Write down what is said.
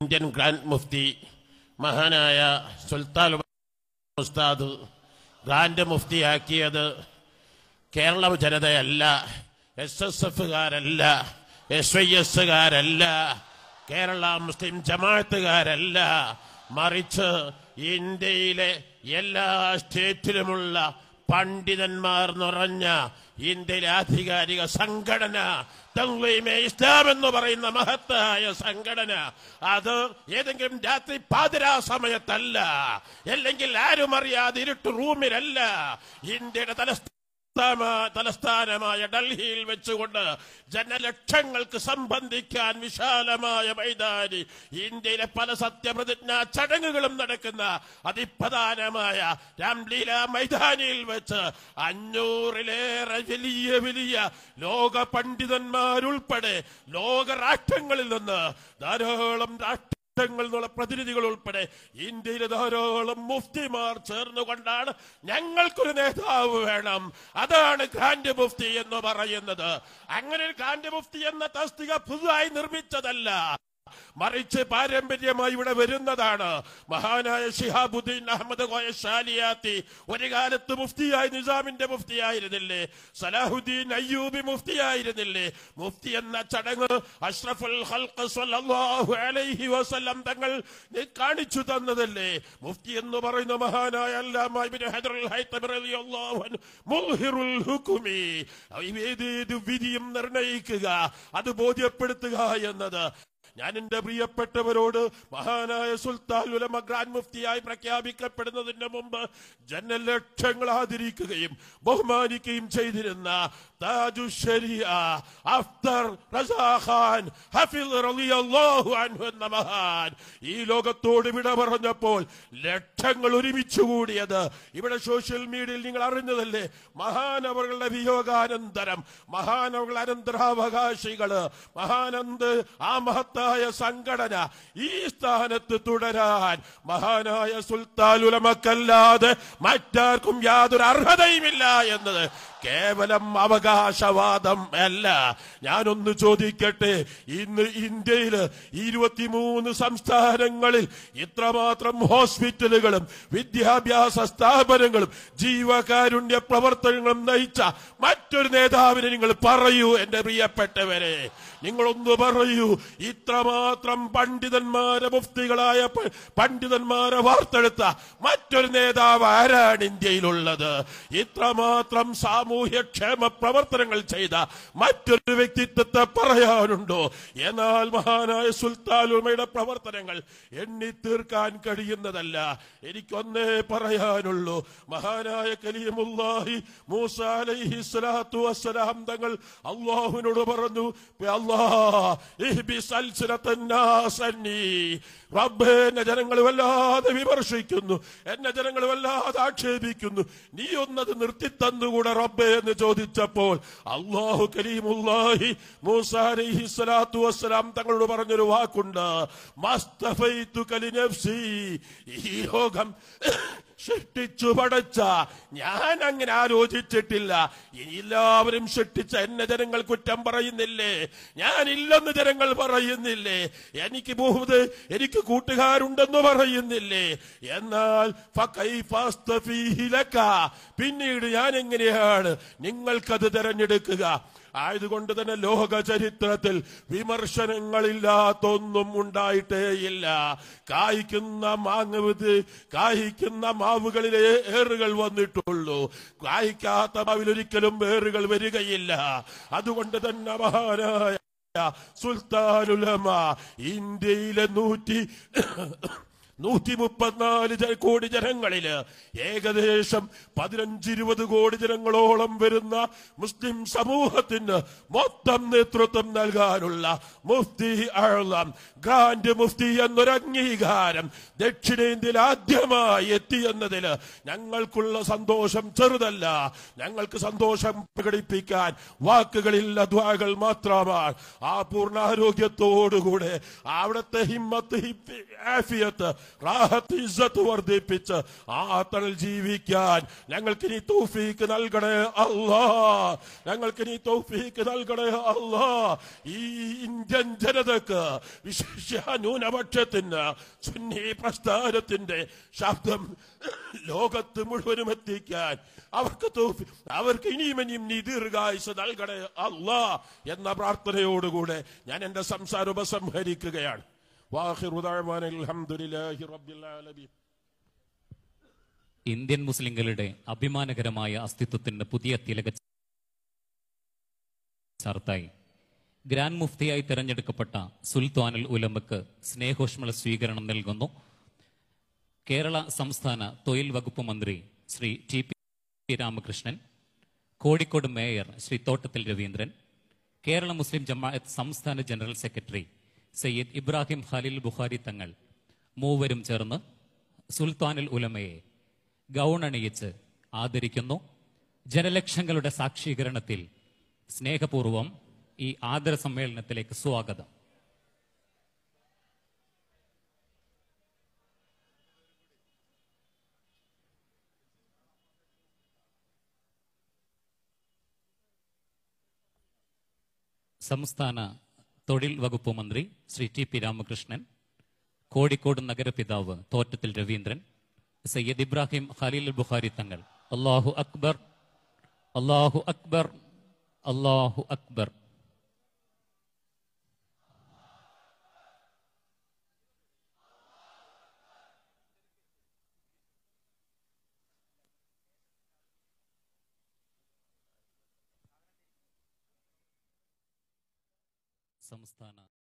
Indian grand Mufti മഹാനായ സുൽത്താൻ ഉസ്താദ് ഗ്രാൻഡ് മുഫ്തിയാക്കിയത് കേരള ജനതയല്ല എസ് എസ് എഫുകാരല്ല എസ് ഐ എസുകാരല്ല കേരള മുസ്ലിം ജമാഅത്തുകാരല്ല. മറിച്ച് ഇന്ത്യയിലെ എല്ലാ സ്റ്റേറ്റിലുമുള്ള പണ്ഡിതന്മാർ നിറഞ്ഞ ഇന്ത്യയിലെ ആധികാരിക സംഘടന തങ്ലീമെ ഇസ്ലാം എന്ന് പറയുന്ന മഹത്തായ സംഘടന. അത് ഏതെങ്കിലും രാത്രി പാതിരാ സമയത്തല്ല അല്ലെങ്കിൽ ആരും അറിയാതെ ഇരുട്ട് റൂമിലല്ല ഇന്ത്യയുടെ തലസ്ഥാന തലസ്ഥാനമായ ഡൽഹിയിൽ വെച്ചുകൊണ്ട് ജനലക്ഷങ്ങൾക്ക് സംബന്ധിക്കാൻ വിശാലമായ മൈതാനി ഇന്ത്യയിലെ പല സത്യപ്രതിജ്ഞാ ചടങ്ങുകളും നടക്കുന്ന അതിപ്രധാനമായ രാംലീല മൈതാനിയിൽ വെച്ച് അഞ്ഞൂറിലേറെ വലിയ വലിയ ലോക പണ്ഡിതന്മാരുൾപ്പെടെ ലോക രാഷ്ട്രങ്ങളിൽ നിന്ന് ധാരാളം രാഷ്ട്ര രാഷ്ട്രങ്ങളിൽ എന്നുള്ള പ്രതിനിധികൾ ഉൾപ്പെടെ ഇന്ത്യയിലെ ധാരാളം മുഫ്തിമാർ ചേർന്നുകൊണ്ടാണ് ഞങ്ങൾക്കൊരു നേതാവ് വേണം. അതാണ് ഖാൻഡ് മുഫ്തി എന്ന് പറയുന്നത്. അങ്ങനെ ഗ്രാൻഡ് മുഫ്തി എന്ന തസ്തിക പുതുതായി നിർമ്മിച്ചതല്ല. മറിച്ച് പാരമ്പര്യമായി ഇവിടെ വരുന്നതാണ്. മഹാനായ ഷിഹാബുദ്ദീൻ അഹമ്മദ് കോയ ഷാലിയാത്തി ഒരു കാലത്ത് മുഫ്തിയായി നിസാമിന്റെ മുഫ്തി മുഫ്തിയായിരുന്നില്ലേ? സലാഹുദ്ദീൻ അയ്യൂബി മുഫ്തി മുഫ്തിയായിരുന്നില്ലേ? മുഫ്തി എന്ന ചടങ്ങ് അഷ്റഫുൽ സല്ലല്ലാഹു അലൈഹി വസല്ലം തങ്ങൾ കാണിച്ചു തന്നതല്ലേ? മുഫ്തി എന്ന് പറയുന്ന മഹാനായ അല്ലാമ ഇബ്നു വിധിയും നിർണയിക്കുക അത് ബോധ്യപ്പെടുത്തുക എന്നത്. ഞാൻ എന്റെ പ്രിയപ്പെട്ടവരോട് മഹാനായ സുൽത്താൻ ഉലമ ഗ്രാൻഡ് മുഫ്തിയായി പ്രഖ്യാപിക്കപ്പെടുന്നതിന് മുമ്പ് ജനലക്ഷങ്ങൾ ആദരിക്കുകയും ബഹുമാനിക്കുകയും ചെയ്തിരുന്ന താജു ഷരിയ അഫ്തർ റസാഖാൻ അൻഹു എന്ന മഹാൻ ഈ ലോകത്തോട് വിട പറഞ്ഞപ്പോൾ ലക്ഷങ്ങൾ ഒരുമിച്ച് കൂടിയത്. ഇവിടെ സോഷ്യൽ മീഡിയയിൽ നിങ്ങൾ അറിഞ്ഞതല്ലേ? മഹാനവറുകളുടെ വിയോഗാനന്തരം മഹാനവറുകളുടെ അനന്തരാവകാശികൾ മഹാനന്ദ് ആ മഹത്തായ സംഘടന ഈ സ്ഥാനത്ത് തുടരാൻ മഹാനായ സുൽത്താൻ ഉലമക്കല്ലാതെ മറ്റാർക്കും യാതൊരു അർഹതയുമില്ല എന്നത് കേവലം അവകാശവാദം അല്ല. ഞാനൊന്ന് ചോദിക്കട്ടെ ഇന്ന് ഇന്ത്യയിൽ ഇരുപത്തിമൂന്ന് സംസ്ഥാനങ്ങളിൽ ഇത്രമാത്രം ഹോസ്പിറ്റലുകളും വിദ്യാഭ്യാസ സ്ഥാപനങ്ങളും ജീവകാരുണ്യ പ്രവർത്തനങ്ങളും നയിച്ച മറ്റൊരു നേതാവിനെ നിങ്ങൾ പറയൂ എന്റെ പ്രിയപ്പെട്ടവരെ. നിങ്ങളൊന്ന് പറയൂ ഇത്രമാത്രം പണ്ഡിതന്മാരെ മുഫ്തികളായ പണ്ഡിതന്മാരെ വാർത്തെടുത്ത മറ്റൊരു നേതാവ് ആരാണ് ഇന്ത്യയിലുള്ളത്? ഇത്രമാത്രം സാമൂഹ്യക്ഷേമ പ്രവർത്തനങ്ങൾ ചെയ്ത മറ്റൊരു വ്യക്തിത്വത്തെ പറയാനുണ്ടോ? എന്നാൽ മഹാനായ സുൽത്താലുമയുടെ പ്രവർത്തനങ്ങൾ എണ്ണി തീർക്കാൻ കഴിയുന്നതല്ല. എനിക്കൊന്നേ പറയാനുള്ളൂ. മഹാനായ കലീമുല്ലാഹി മൂസ സ്വലാത്തു വസ്സലാം തങ്ങൾ അള്ളാഹുവിനോട് പറഞ്ഞു എന്നെ ജനങ്ങൾ വല്ലാതെ വിമർശിക്കുന്നു. എന്നെ ജനങ്ങൾ വല്ലാതെ ആക്ഷേപിക്കുന്നു. നീ ഒന്നത് നിർത്തിത്തന്നുകൂടെ റബ്ബേ. എന്ന് ചോദിച്ചപ്പോൾ അള്ളാഹു കരീമുല്ലാഹി മൂസ അലൈഹി സ്വലാത്തു വസ്സലാം തങ്ങളോട് പറഞ്ഞൊരു വാക്കുണ്ട് മസ്തഫൈതു കലിനഫ്സി ഈ ലോകം സൃഷ്ടിച്ചു പടച്ച. ഞാൻ അങ്ങനെ ആലോചിച്ചിട്ടില്ല എല്ലാവരും സൃഷ്ടിച്ച എന്നെ ജനങ്ങൾ കുറ്റം പറയുന്നില്ലേ? ഞാൻ ഇല്ലെന്ന് ജനങ്ങൾ പറയുന്നില്ലേ? എനിക്ക് പോകുന്നത് എനിക്ക് കൂട്ടുകാരുണ്ടെന്ന് പറയുന്നില്ലേ? എന്നാൽ. പിന്നീട് ഞാൻ എങ്ങനെയാണ് നിങ്ങൾക്കത് തെരഞ്ഞെടുക്കുക? ആയതുകൊണ്ട് തന്നെ ലോക ചരിത്രത്തിൽ വിമർശനങ്ങളില്ലാത്തൊന്നും ഉണ്ടായിട്ടേയില്ല. കായ്ക്കുന്ന മാങ്ങ വിത് കായ്ക്കുന്ന മാവുകളിലെ ഏറുകൾ വന്നിട്ടുള്ളൂ. കായ്ക്കാത്ത മാവിലൊരിക്കലും വേറുകൾ വരികയില്ല. അതുകൊണ്ട് തന്നെ മഹാനായ സുൽത്താനുലമ ഇന്ത്യയിലെ നൂറ്റി നൂറ്റി മുപ്പത്തിനാല് കോടി ജനങ്ങളിൽ ഏകദേശം പതിനഞ്ചിരുപത് കോടി ജനങ്ങളോളം വരുന്ന മുസ്ലിം സമൂഹത്തിന് മൊത്തം നേതൃത്വം നൽകാനുള്ള മുഫ്തി അഴലാം ഗ്രാൻഡ് മുഫ്തി എന്നൊരു അംഗീകാരം ദക്ഷിണേന്ത്യയിൽ ആദ്യമായി എത്തി എത്തിയെന്നതിൽ ഞങ്ങൾക്കുള്ള സന്തോഷം ചെറുതല്ല. ഞങ്ങൾക്ക് സന്തോഷം പ്രകടിപ്പിക്കാൻ വാക്കുകളിൽ അധ്വാകൾ മാത്രമാണ്. ആ പൂർണാരോഗ്യത്തോടുകൂടെ അവിടുത്തെ ഹിമ്മത്ത് ആഫിയത്ത് റാഹത്ത് ഇസ്സത്ത് വർദ്ധിപ്പിച്ച് ആ തണൽ ജീവിക്കാൻ ഞങ്ങൾക്ക് നീ തൗഫീക്ക് നൽകണേ അല്ലാ. ഞങ്ങൾക്ക് നീ തൗഫീക്ക് നൽകണേ അല്ലാ. ഈ ഇന്ത്യൻ ജനതക്ക് വിശേഷ ന്യൂനപക്ഷത്തിന് സുന്നി പ്രസ്ഥാനത്തിന്റെ ശബ്ദം ലോകത്ത് മുഴുവനും എത്തിക്കാൻ അവർക്ക് അവർക്ക് ഇനിയും ഇനിയും നീ ദീർഘായുസ് നൽകണേ അല്ലാ എന്ന പ്രാർത്ഥനയോടുകൂടെ ഞാൻ എന്റെ സംസാരം ഉപസംഹരിക്കുകയാണ്. ഇന്ത്യൻ മുസ്ലിങ്ങളുടെ അഭിമാനകരമായ അസ്തിത്വത്തിന്റെ പുതിയ തിലക ചാർത്തായി. ഗ്രാൻഡ് മുഫ്തിയായി തെരഞ്ഞെടുക്കപ്പെട്ട സുൽത്താനുൽ ഉലമക്ക് സ്നേഹോഷ്മള സ്വീകരണം നൽകുന്നു. കേരള സംസ്ഥാന തൊഴിൽ വകുപ്പ് മന്ത്രി Shri T P Ramakrishnan Kozhikode mayor Shri Thottathil Raveendran Kerala Muslim Jamaat സംസ്ഥാന ജനറൽ സെക്രട്ടറി സയ്യിദ് ഇബ്രാഹിം ഖലീൽ ബുഖാരി തങ്ങൾ മൂവരും ചേർന്ന് സുൽത്താനുൽ ഉലമയെ ഗൗണണിയിച്ച് ആദരിക്കുന്നു. ജനലക്ഷങ്ങളുടെ സാക്ഷീകരണത്തിൽ സ്നേഹപൂർവം ഈ ആദര സമ്മേളനത്തിലേക്ക് സ്വാഗതം. സംസ്ഥാന തൊഴിൽ വകുപ്പ് മന്ത്രി ശ്രീ ടി പി രാമകൃഷ്ണൻ കോഴിക്കോട് നഗരപിതാവ് തോറ്റത്തിൽ രവീന്ദ്രൻ സയ്യദ് ഇബ്രാഹിം ഖലീൽ ബുഖാരി തങ്ങൾ. അള്ളാഹു അക്ബർ അള്ളാഹു അക്ബർ അള്ളാഹു അക്ബർ. സംസ്ഥാന